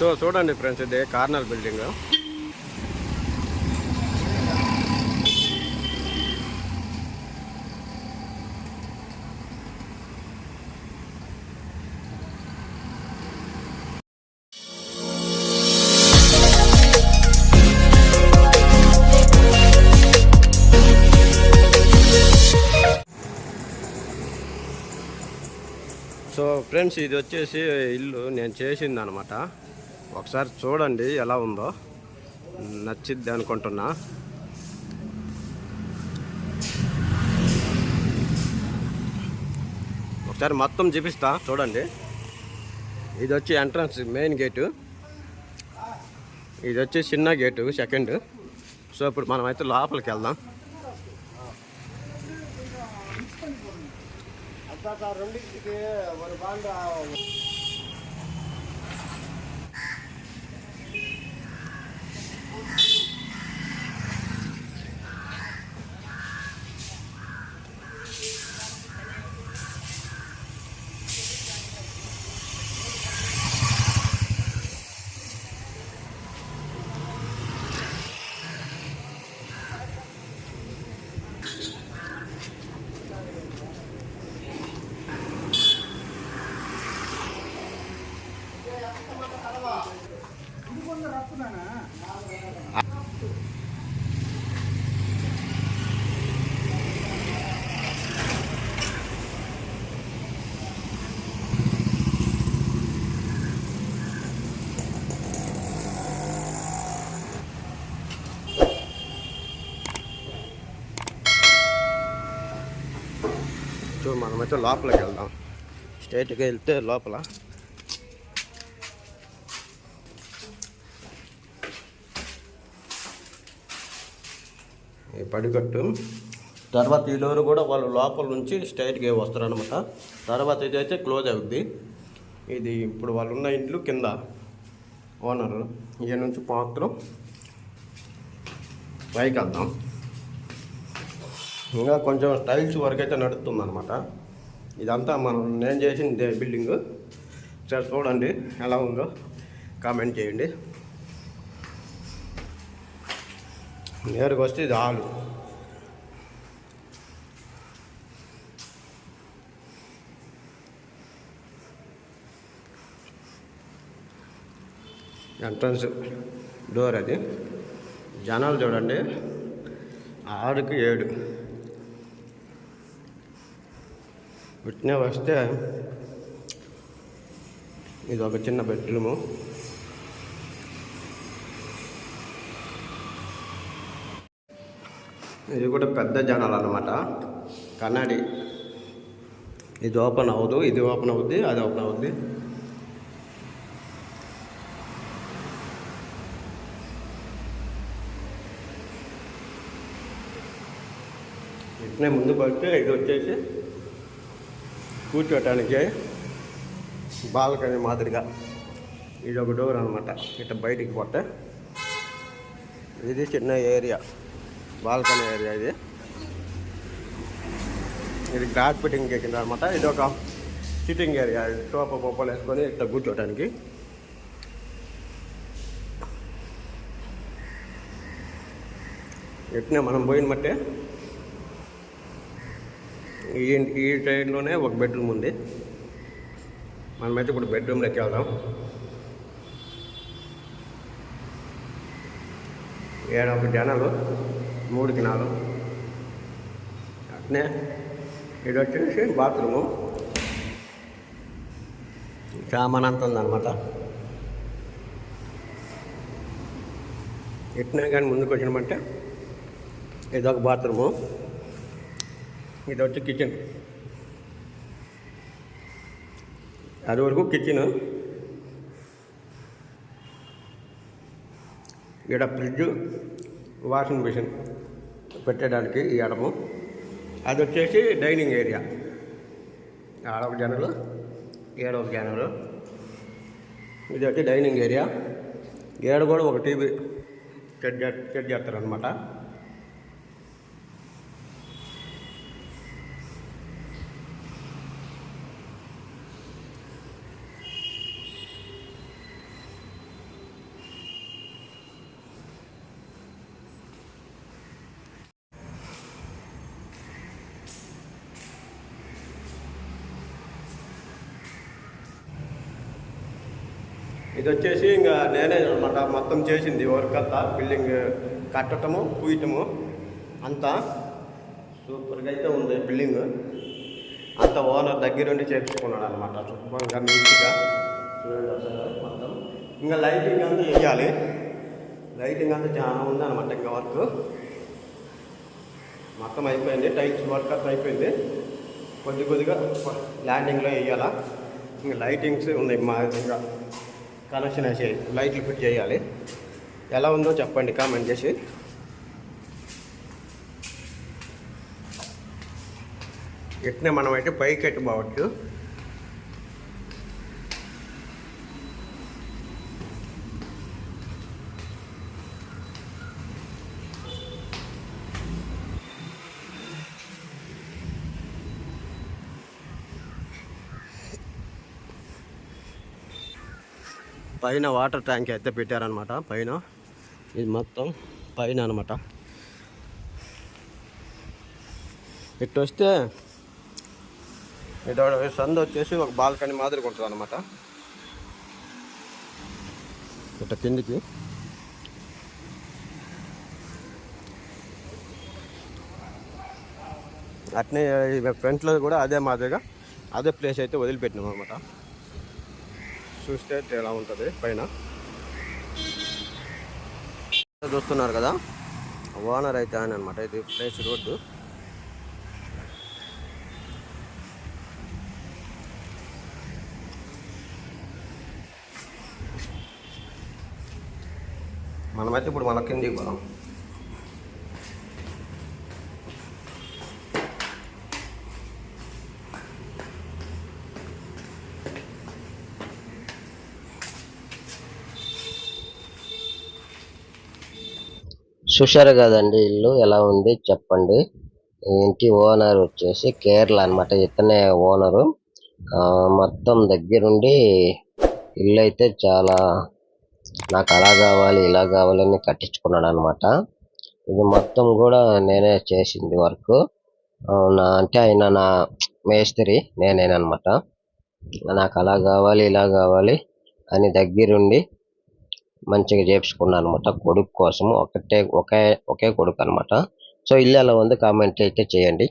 So చూడండి friends ఇది corner building. So friends ఇది వచ్చేసి ఇల్లు నేను చేసింది అనమాట ఒకసారి చూడండి ఎలా ఉందో. నచ్చిద్ది అనుకుంటున్నా. ఒకసారి మొత్తం చూపిస్తా చూడండి. ఇది వచ్చి ఎంట్రన్స్ మెయిన్ గేటు. ఇది వచ్చి చిన్న గేటు సెకండ్. సో ఇప్పుడు మనం అయితే లోపలికి వెళ్దాం. సో మనమైతే లోపలికి వెళ్దాం. స్ట్రైట్గా వెళ్తే లోపల ఈ పడికట్టు. తర్వాత ఈ డోర్ కూడా వాళ్ళు లోపల నుంచి స్ట్రైట్గా వస్తారనమాట తర్వాత ఇదైతే క్లోజ్ అవుద్ది. ఇది ఇప్పుడు వాళ్ళు ఉన్న ఇంట్లో కింద ఓనర్. ఈ నుంచి మాత్రం పైకి వెళ్దాం. ఇంకా కొంచెం టైల్స్ వరకు అయితే నడుస్తుంది అనమాట ఇదంతా మనం నేను చేసిన బిల్డింగ్. సరే చూడండి ఎలా ఉందో కామెంట్ చేయండి. నేరుగా వస్తే ఇది హాలు ఎంట్రన్స్ డోర్ అది. జనాలు చూడండి. ఆరుకి ఏడు. విట్నే వస్తే ఇది ఒక చిన్న బెడ్రూము ఇది కూడా పెద్ద జనాలు అన్నమాట. కన్నడి. ఇది ఓపెన్ అవ్వదు ఇది ఓపెన్ అవుద్ది అది ఓపెన్ అవుద్ది. ఇట్నే ముందు పడితే ఇది వచ్చేసి కూర్చోటానికి బాల్కనీ మాదిరిగా. ఇది ఒక డోర్ అనమాట ఇట్లా బయటికి పోతే ఇది చిన్న ఏరియా. బాల్కనీ ఏరియా ఇది. ఇది గ్రాట్ ఫిట్టింగ్ ఎక్కింది అనమాట ఇది ఒక సిట్టింగ్ ఏరియా సోఫా బొప్పలు వేసుకొని ఇట్లా కూర్చోటానికి. ఎట్నే మనం పోయిన మట్టే. ఈ ఈ ట్రైన్లోనే ఒక బెడ్రూమ్ ఉంది. మనమైతే ఇప్పుడు బెడ్రూమ్లోకి వెళ్దాం. ఏడు జనాలు. మూడు కినాలు అట్నే. ఇది వచ్చేసి బాత్రూము. చామనంత అంత ఉందన్నమాట ఎట్నే కానీ ముందుకు వచ్చినామంటే ఇదొక బాత్రూము. ఇది వచ్చి కిచెన్. అది వరకు కిచెన్. ఇక్కడ ఫ్రిడ్జ్. వాషింగ్ మిషన్ పెట్టడానికి ఈ ఎడము. అది వచ్చేసి డైనింగ్ ఏరియా. ఆడొక జనలు ఏడొక జనలు. ఇది వచ్చి డైనింగ్ ఏరియా. ఏడ కూడా ఒక టీవీ సెట్ చే సెట్ చేస్తారనమాట ఇది వచ్చేసి ఇంకా నేనే అనమాట మొత్తం చేసింది వర్క్ అంతా. బిల్డింగ్ కట్టటము పూయటము అంతా. సూపర్గా అయితే ఉంది బిల్డింగ్. అంత ఓనర్ దగ్గరుండి చేపించుకున్నాడు అనమాట శుభ్రంగా నీట్గా. చూడండి మొత్తం. ఇంకా లైటింగ్ అంతా వేయాలి లైటింగ్ అంతా చాలా ఉంది అనమాట ఇంకా వర్క్. మొత్తం అయిపోయింది. టైల్స్ వర్క్ అంతా అయిపోయింది. కొద్ది కొద్దిగా ల్యాండింగ్లో వేయాలా. ఇంకా లైటింగ్స్ ఉన్నాయి మా ఇంకా కనెక్షన్ వేసి లైట్లు ఫిట్ చేయాలి. ఎలా ఉందో చెప్పండి కామెంట్ చేసి. ఎట్నే మనం అయితే పైకి ఎట్టు పైన వాటర్ ట్యాంక్ అయితే పెట్టారనమాట పైన. ఇది మొత్తం పైన అనమాట ఇటు వస్తే ఇటు సంద వచ్చేసి ఒక బాల్కనీ మాదిరిగా ఉంటుంది అనమాట ఇట కిందికి. అట్నే ఫ్రంట్లో కూడా అదే మాదిరిగా అదే ప్లేస్ అయితే వదిలిపెట్టినాం అనమాట చూస్తే ఎలా ఉంటుంది? పైన. చూస్తున్నారు కదా? ఓనర్ అయితే ఆయన అనమాట ఇది ప్లేస్ రోడ్డు. మనమైతే ఇప్పుడు మన కిందికి పోదాం. చూశారు కదండి ఇల్లు ఎలా ఉంది చెప్పండి. ఇంటి ఓనర్ వచ్చేసి కేరళ అన్నమాట ఇతనే ఓనరు. మొత్తం దగ్గరుండి ఇల్లు అయితే చాలా నాకు అలా కావాలి ఇలా కావాలని కట్టించుకున్నాడు అనమాట ఇది మొత్తం కూడా నేనే చేసింది వర్క్. నా అంటే ఆయన నా మేస్త్రి నేనేనమాట నాకు అలా కావాలి ఇలా కావాలి అని దగ్గరుండి మంచిగా చేపించుకున్నాను అనమాట కొడుకు కోసం ఒకటే ఒకే ఒకే కొడుకు అన్నమాట సో ఇల్లు ఎలా ఉంది? కామెంట్ అయితే చేయండి.